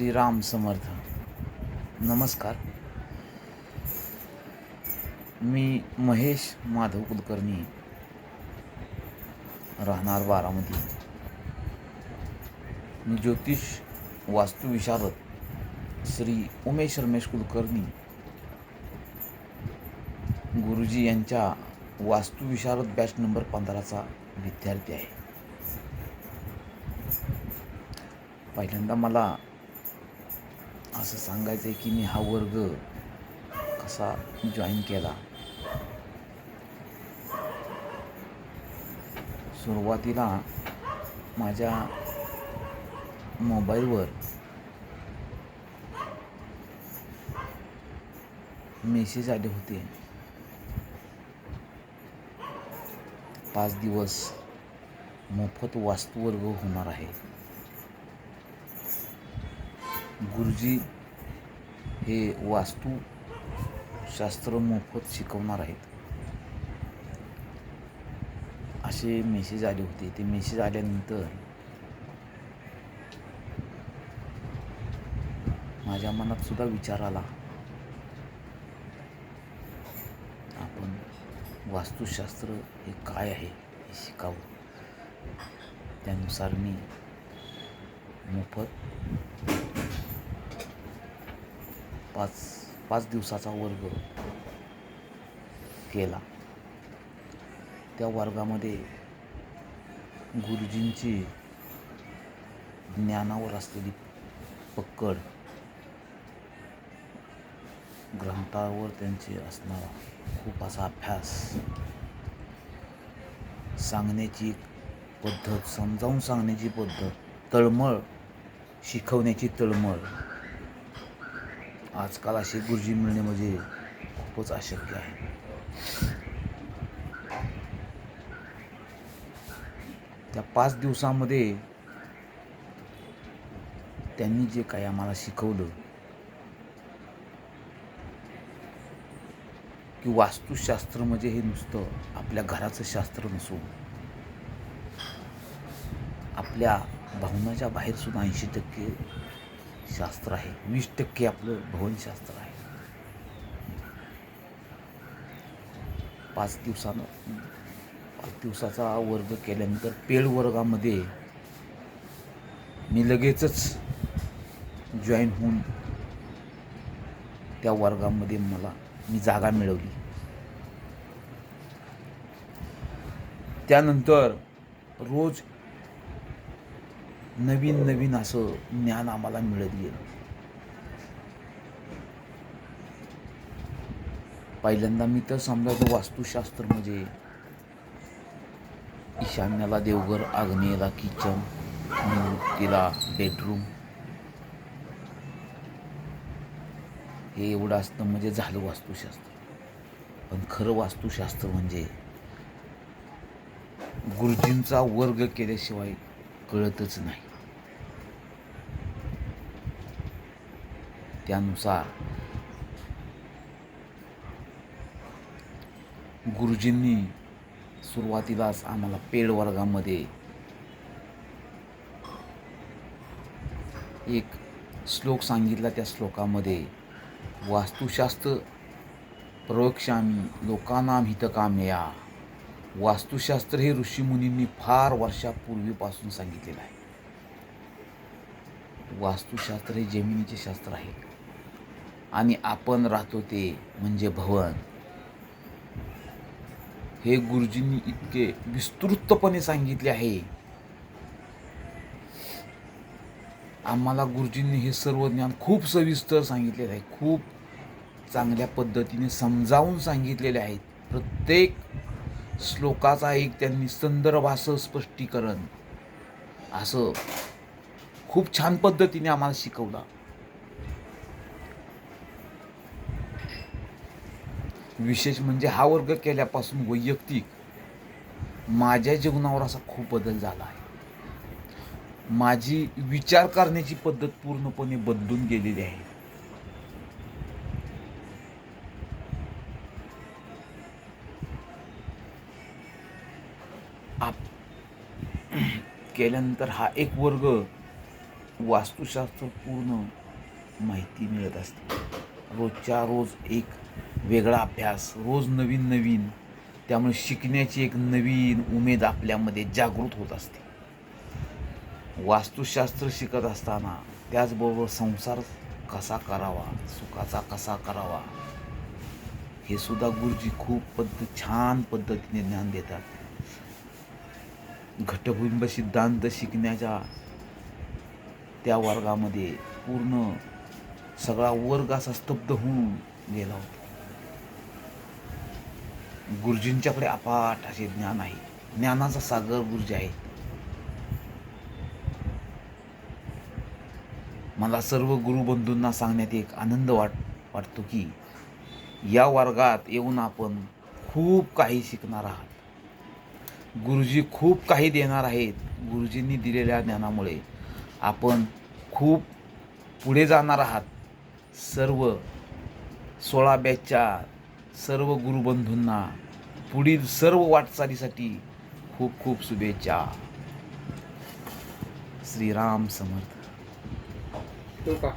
श्रीराम समर्थ. नमस्कार. मी महेश माधव कुलकर्णी राहणार बारामती. मी ज्योतिष वास्तुविशारद श्री उमेश रमेश कुलकर्णी गुरुजी यांच्या वास्तुविशारद बॅच नंबर पंधराचा विद्यार्थी आहे. पहिल्यांदा मला असं सांगायचं आहे की मी हा वर्ग कसा जॉईन केला. सुरुवातीला माझ्या मोबाईलवर मेसेज आले होते. पाच दिवस मोफत वास्तुवर्ग होणार आहे. गुरुजी हे वास्तुशास्त्र मोफत शिकवणार आहेत. असे मेसेज आले होते. ते मेसेज आल्यानंतर माझ्या मनात सुद्धा विचार आला. आपण वास्तुशास्त्र हे काय आहे हे शिकावं. त्यानुसार मी मोफत पाच पाच दिवसाचा वर्ग केला. त्या वर्गामध्ये गुरुजींची ज्ञानावर असलेली पकड ग्रंथावर त्यांचे असणारा खूप असा अभ्यास सांगण्याची पद्धत समजावून सांगण्याची पद्धत तळमळ शिकवण्याची तळमळ आजकाल असे गुरुजी मिळणे म्हणजे खूपच अशक्य आहे. त्या पाच दिवसामध्ये त्यांनी जे काही आम्हाला शिकवलं की वास्तुशास्त्र म्हणजे हे नुसतं आपल्या घराचं शास्त्र नसून आपल्या भावनाच्या बाहेर सुद्धा ऐंशी टक्के शास्त्र आहे. वीस टक्के आपलं भवनशास्त्र आहे. पाच दिवसानं पाच दिवसाचा वर्ग केल्यानंतर पेड वर्गामध्ये मी लगेचच जॉईन होऊन त्या वर्गामध्ये मला मी जागा मिळवली. त्यानंतर रोज नवीन नवीन असं ज्ञान आम्हाला मिळत गेलं. पहिल्यांदा मी तर समजायचं वास्तुशास्त्र म्हणजे ईशान्याला देवघर आग्नेयला किचन तिला बेडरूम हे एवढं असतं म्हणजे झालं वास्तुशास्त्र. पण खरं वास्तुशास्त्र म्हणजे गुरुजींचा वर्ग केल्याशिवाय कळतच नाही. त्यानुसार गुरुजींनी सुरुवातीलाच आम्हाला पेड वर्गामध्ये एक श्लोक सांगितला. त्या श्लोकामध्ये वास्तुशास्त्र प्रयोगशामी लोकांना हितकामया. वास्तुशास्त्र हे ऋषीमुनींनी फार वर्षापूर्वीपासून सांगितलेलं आहे. वास्तुशास्त्र हे जमिनीचे शास्त्र आहे. आणि आपण राहतो ते म्हणजे भवन. हे गुरुजींनी इतके विस्तृतपणे सांगितले आहे. आम्हाला गुरुजींनी हे सर्व ज्ञान खूप सविस्तर सांगितलेलं आहे. खूप चांगल्या पद्धतीने समजावून सांगितलेले आहेत प्रत्येक श्लोकाचा एक त्यांनी संदर्भासह स्पष्टीकरण. असं खूप छान पद्धतीने आम्हाला शिकवला. विशेष म्हणजे हा वर्ग केल्यापासून वैयक्तिक माझ्या जीवनावर असा खूप बदल झाला आहे. माझी विचार करण्याची पद्धत पूर्णपणे बदलून गेलेली आहे. आप केल्यानंतर हा एक वर्ग वास्तुशास्त्र पूर्ण माहिती मिळत असते. रोजच्या रोज एक वेगळा अभ्यास रोज नवीन नवीन. त्यामुळे शिकण्याची एक नवीन उमेद आपल्यामध्ये जागृत होत असते. वास्तुशास्त्र शिकत असताना त्याचबरोबर संसार कसा करावा सुखाचा कसा करावा हे सुद्धा गुरुजी खूप पद्धत छान पद्धतीने ज्ञान देतात. घटबिंब सिद्धांत शिकण्याच्या त्या वर्गामध्ये पूर्ण सगळा वर्ग असा स्तब्ध होऊन गेला होता. गुरुजींच्याकडे अपाट असे ज्ञान आहे. ज्ञानाचा सागर गुरुजी आहे मला सर्व गुरुबंधूंना सांगण्यात एक आनंद वाट वाटतो की या वर्गात येऊन आपण खूप काही शिकणार आहात. गुरुजी खूप काही देणार आहेत. गुरुजींनी दिलेल्या ज्ञानामुळे आपण खूप पुढे जाणार आहात. सर्व सोळा बॅचच्या सर्व गुरुबंधूंना पुढील सर्व वाटचालीसाठी खूप खूप शुभेच्छा. श्रीराम समर्थ. ठेवू का?